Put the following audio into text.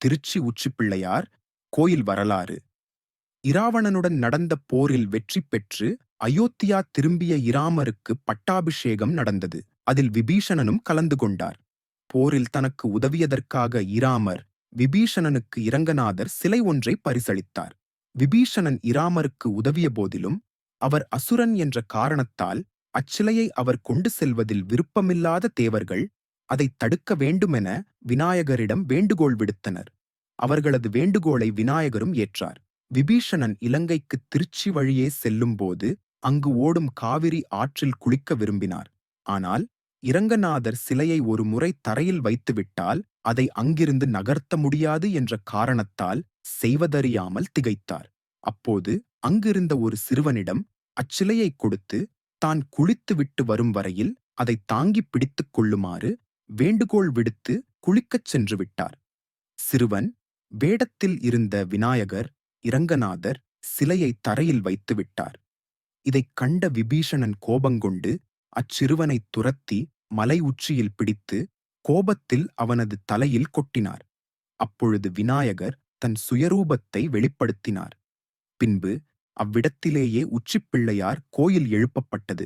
திருச்சி உச்சிப்பிள்ளையார் கோயில் வரலாறு. இராவணனுடன் நடந்த போரில் வெற்றி பெற்று அயோத்தியா திரும்பிய இராமருக்கு பட்டாபிஷேகம் நடந்தது. அதில் விபீஷணனும் கலந்து கொண்டார். போரில் தனக்கு உதவியதற்காக இராமர் விபீஷணனுக்கு இரங்கநாதர் சிலை ஒன்றை பரிசளித்தார். விபீஷணன் இராமருக்கு உதவிய போதிலும் அவர் அசுரன் என்ற காரணத்தால் அச்சிலையை அவர் கொண்டு செல்வதில் விருப்பமில்லாத தேவர்கள் அதை தடுக்க வேண்டுமென விநாயகரிடம் வேண்டுகோள் விடுத்தனர். அவர்களது வேண்டுகோளை விநாயகரும் ஏற்றார். விபீஷணன் இலங்கைக்கு திருச்சி வழியே செல்லும்போது அங்கு ஓடும் காவிரி ஆற்றில் குளிக்க விரும்பினார். ஆனால் இரங்கநாதர் சிலையை ஒரு முறை தரையில் வைத்துவிட்டால் அதை அங்கிருந்து நகர்த்த முடியாது என்ற காரணத்தால் செய்வதறியாமல் திகைத்தார். அப்போது அங்கிருந்த ஒரு சிறுவனிடம் அச்சிலையை கொடுத்து தான் குளித்துவிட்டு வரும் வரையில் அதை தாங்கிப் பிடித்துக் கொள்ளுமாறு வேண்டுகோள் விடுத்து குளிக்கச் சென்று விட்டார். சிறுவன் வேடத்தில் இருந்த விநாயகர் இரங்கநாதர் சிலையை தரையில் வைத்து விட்டார். இதைக் கண்ட விபீஷணன் கோபங்கொண்டு அச்சிறுவனைத் துரத்தி மலை உச்சியில் பிடித்து கோபத்தில் அவனது தலையில் கொட்டினார். அப்பொழுது விநாயகர் தன் சுயரூபத்தை வெளிப்படுத்தினார். பின்பு அவ்விடத்திலேயே உச்சிப்பிள்ளையார் கோயில் எழுப்பப்பட்டது.